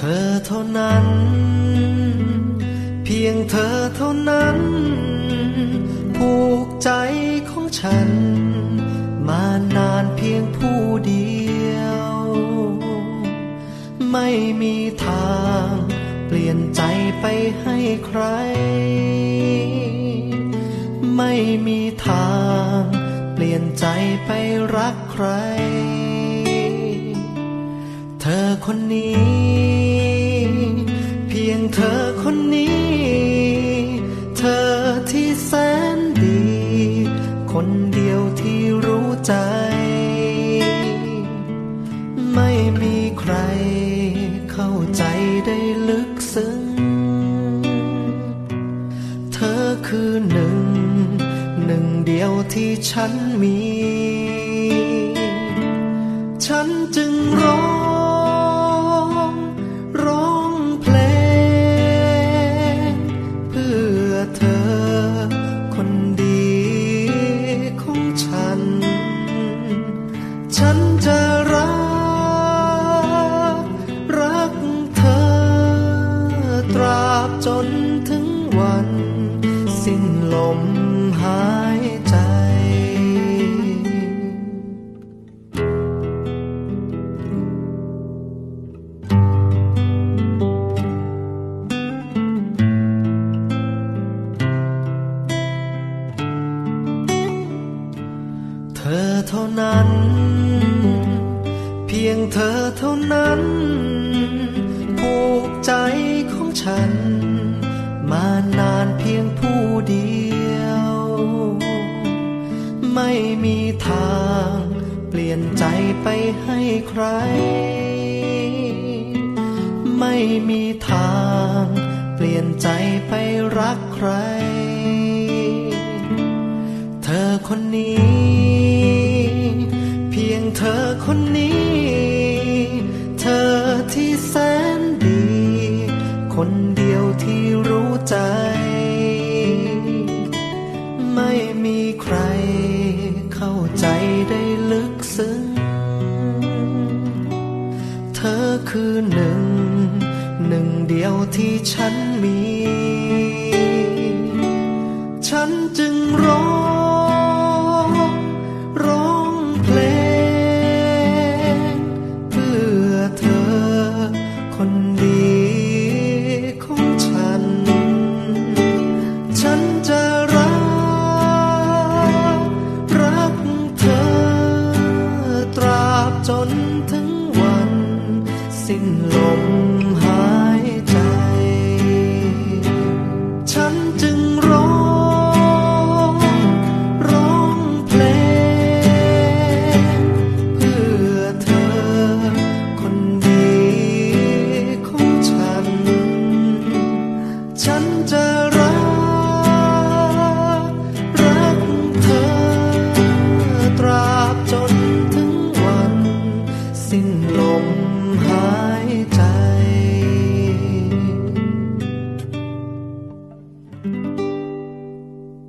เท่านั้น เพียงเธอเท่านั้น ผูกใจของฉัน มานานเพียงผู้เดียว ไม่มีทางเปลี่ยนใจไปให้ใคร ไม่มีทางเปลี่ยนใจไปรักใคร เธอคนนี้ เพียงเธอคนนี้ เธอที่แสนดี คนเดียวที่รู้ใจ ไม่มีใครเข้าใจได้ลึกซึ้ง เธอคือหนึ่ง หนึ่งเดียวที่ฉันมี ฉันจึงร้อง สิ้นลมหายใจ เธอเท่านั้น เพียงเธอเท่านั้น ผูกใจของฉัน ทาง เปลี่ยนใจไปให้ใคร ไม่มีทาง เปลี่ยนใจไปรักใคร เธอคนนี้ เพียงเธอคนนี้ เธอที่แสนดี คนเดียวที่รู้ใจ ไม่มีใคร คือหนึ่ง หนึ่งเดียวที่ฉันมี